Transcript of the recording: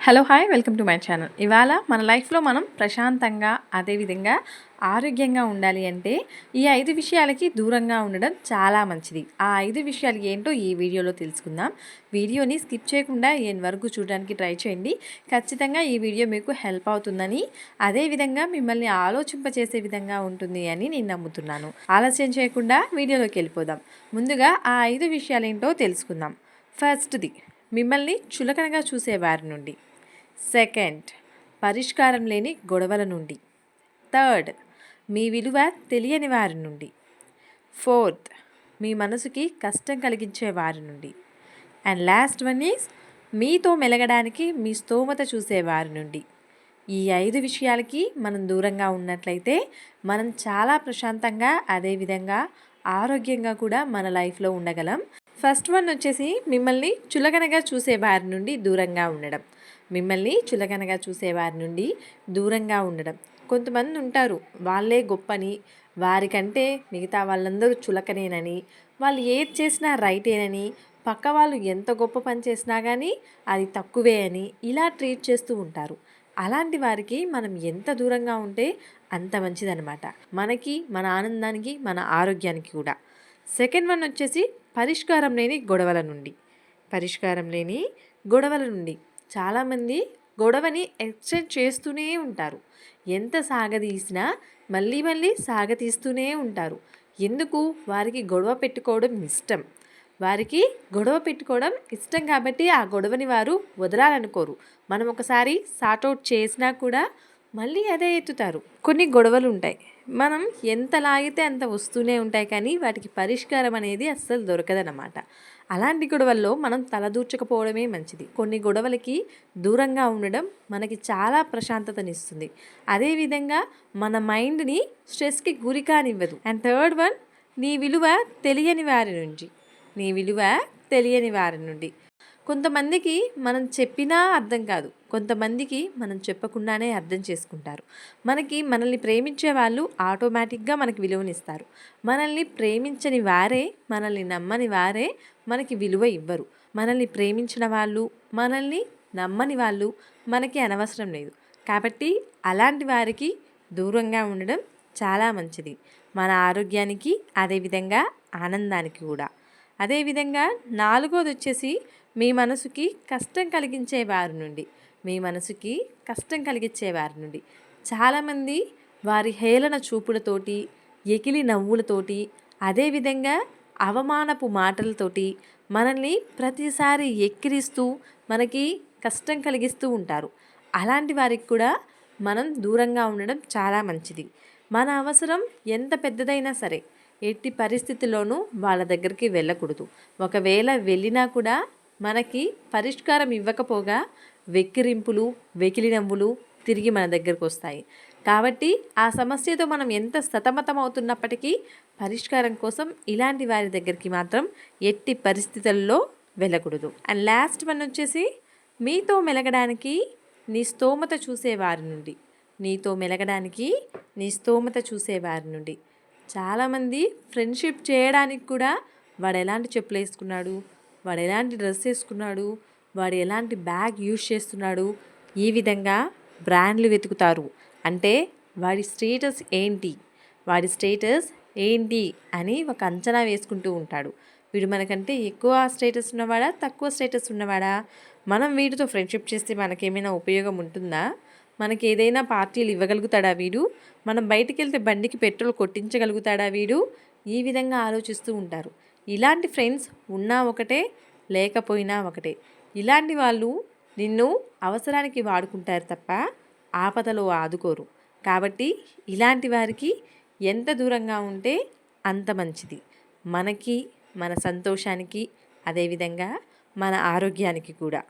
Hello hi welcome to my channel ఇవాళ మన లైఫ్లో మనం ప్రశాంతంగా అదేవిధంగా ఆరోగ్యంగా ఉండాలి అంటే ఈ ఐదు విషయాలకి దూరంగా ఉండడం చాలా మంచిది. ఆ ఐదు విషయాలు ఏంటో ఈ వీడియోలో తెలుసుకుందాం. వీడియోని స్కిప్ చేయకుండా ఏం వరకు చూడడానికి ట్రై చేయండి. ఖచ్చితంగా ఈ వీడియో మీకు హెల్ప్ అవుతుందని అదేవిధంగా మిమ్మల్ని ఆలోచింపచేసే విధంగా ఉంటుంది అని నేను నమ్ముతున్నాను. ఆలస్యం చేయకుండా వీడియోలోకి వెళ్ళిపోదాం. ముందుగా ఆ ఐదు విషయాలు ఏంటో తెలుసుకుందాం. ఫస్ట్ది మిమ్మల్ని చులకనగా చూసే వారి నుండి. సెకండ్ పరిష్కారం లేని గొడవల నుండి. థర్డ్ మీ విలువ తెలియని వారి నుండి. ఫోర్త్ మీ మనసుకి కష్టం కలిగించే వారి నుండి. అండ్ లాస్ట్ వన్ ఈజ్ మీతో మెలగడానికి మీ స్తోమత చూసే వారి నుండి. ఈ ఐదు విషయాలకి మనం దూరంగా ఉన్నట్లయితే మనం చాలా ప్రశాంతంగా అదేవిధంగా ఆరోగ్యంగా కూడా మన లైఫ్లో ఉండగలం. ఫస్ట్ వన్ వచ్చేసి మిమ్మల్ని చులకనగా చూసే వారి నుండి దూరంగా ఉండడం. మిమ్మల్ని చులకనగా చూసేవారి నుండి దూరంగా ఉండడం. కొంతమంది ఉంటారు వాళ్ళే గొప్పని వారికంటే మిగతా వాళ్ళందరూ చులకనేనని వాళ్ళు ఏది చేసినా రైటేనని పక్క వాళ్ళు ఎంత గొప్ప పని చేసినా కానీ అది తక్కువే అని ఇలా ట్రీట్ చేస్తూ ఉంటారు. అలాంటి వారికి మనం ఎంత దూరంగా ఉంటే అంత మంచిదనమాట మనకి మన ఆనందానికి మన ఆరోగ్యానికి కూడా. సెకండ్ వన్ వచ్చేసి పరిష్కారం లేని గొడవల నుండి. పరిష్కారం లేని గొడవల నుండి. చాలామంది గొడవని ఎక్స్టెండ్ చేస్తూనే ఉంటారు. ఎంత సాగదీసినా మళ్ళీ మళ్ళీ సాగతీస్తూనే ఉంటారు. ఎందుకు? వారికి గొడవ పెట్టుకోవడం ఇష్టం. వారికి గొడవ పెట్టుకోవడం ఇష్టం కాబట్టి ఆ గొడవని వారు వదలాలనుకోరు. మనం ఒకసారి సార్ట్అవుట్ చేసినా కూడా మళ్ళీ అదే ఎత్తుతారు. కొన్ని గొడవలు ఉంటాయి మనం ఎంత లాగితే అంత వస్తూనే ఉంటాయి కానీ వాటికి పరిష్కారం అనేది అస్సలు దొరకదన్నమాట. అలాంటి గొడవల్లో మనం తలదూర్చకపోవడమే మంచిది. కొన్ని గొడవలకి దూరంగా ఉండడం మనకి చాలా ప్రశాంతతనిస్తుంది. అదేవిధంగా మన మైండ్ని స్ట్రెస్కి గురి కానివ్వదు. అండ్ థర్డ్ వన్ నీ విలువ తెలియని వారి నుంచి. నీ విలువ తెలియని వారి నుండి. కొంతమందికి మనం చెప్పినా అర్థం కాదు. కొంతమందికి మనం చెప్పకుండానే అర్థం చేసుకుంటారు. మనకి మనల్ని ప్రేమించే వాళ్ళు ఆటోమేటిక్గా మనకి విలువనిస్తారు. మనల్ని ప్రేమించని వారే మనల్ని నమ్మని వారే మనకి విలువ ఇవ్వరు. మనల్ని ప్రేమించిన వాళ్ళు మనల్ని నమ్మని వాళ్ళు మనకి అనవసరం లేదు. కాబట్టి అలాంటి వారికి దూరంగా ఉండడం చాలా మంచిది. మన ఆరోగ్యానికి అదేవిధంగా ఆనందానికి కూడా. అదేవిధంగా నాలుగోది వచ్చేసి మీ మనసుకి కష్టం కలిగించే వారి నుండి మీ మనసుకి కష్టం కలిగించే వారి నుండి. చాలామంది వారి హేళన చూపులతోటి ఎకిలి నవ్వులతోటి అదేవిధంగా అవమానపు మాటలతోటి మనల్ని ప్రతిసారి ఎక్కిరిస్తూ మనకి కష్టం కలిగిస్తూ ఉంటారు. అలాంటి వారికి కూడా మనం దూరంగా ఉండడం చాలా మంచిది. మన అవసరం ఎంత పెద్దదైనా సరే ఎట్టి పరిస్థితుల్లోనూ వాళ్ళ దగ్గరికి వెళ్ళకూడదు. ఒకవేళ వెళ్ళినా కూడా మనకి పరిష్కారం ఇవ్వకపోగా వెక్కిరింపులు వెకిలి నవ్వులు తిరిగి మన దగ్గరకు వస్తాయి. కాబట్టి ఆ సమస్యతో మనం ఎంత సతమతం అవుతున్నప్పటికీ పరిష్కారం కోసం ఇలాంటి వారి దగ్గరికి మాత్రం ఎట్టి పరిస్థితుల్లో వెళ్ళకూడదు. అండ్ లాస్ట్ వన్ వచ్చేసి మీతో మెలగడానికి నీ స్తోమత చూసేవారి నుండి. నీతో మెలగడానికి నీ స్తోమత చూసేవారి నుండి. చాలామంది ఫ్రెండ్షిప్ చేయడానికి కూడా వాడు ఎలాంటి చెప్పులు వేసుకున్నాడు వాడు ఎలాంటి డ్రెస్ వేసుకున్నాడు వాడు ఎలాంటి బ్యాగ్ యూజ్ చేస్తున్నాడు ఈ విధంగా బ్రాండ్లు వెతుకుతారు. అంటే వాడి స్టేటస్ ఏంటి? వాడి స్టేటస్ ఏంటి అని ఒక అంచనా వేసుకుంటూ ఉంటాడు. వీడు మనకంటే ఎక్కువ స్టేటస్ ఉన్నవాడా తక్కువ స్టేటస్ ఉన్నవాడా? మనం వీటితో ఫ్రెండ్షిప్ చేస్తే మనకేమైనా ఉపయోగం ఉంటుందా? మనకి ఏదైనా పార్టీలు ఇవ్వగలుగుతాడా వీడు? మనం బయటికి వెళ్తే బండికి పెట్రోల్ కొట్టించగలుగుతాడా వీడు? ఈ విధంగా ఆలోచిస్తూ ఉంటారు. ఇలాంటి ఫ్రెండ్స్ ఉన్నా ఒకటే లేకపోయినా ఒకటే. ఇలాంటి వాళ్ళు నిన్ను అవసరానికి వాడుకుంటారు తప్ప ఆపదలో ఆదుకోరు. కాబట్టి ఇలాంటి వారికి ఎంత దూరంగా ఉంటే అంత మంచిది. మనకి మన సంతోషానికి అదేవిధంగా మన ఆరోగ్యానికి కూడా.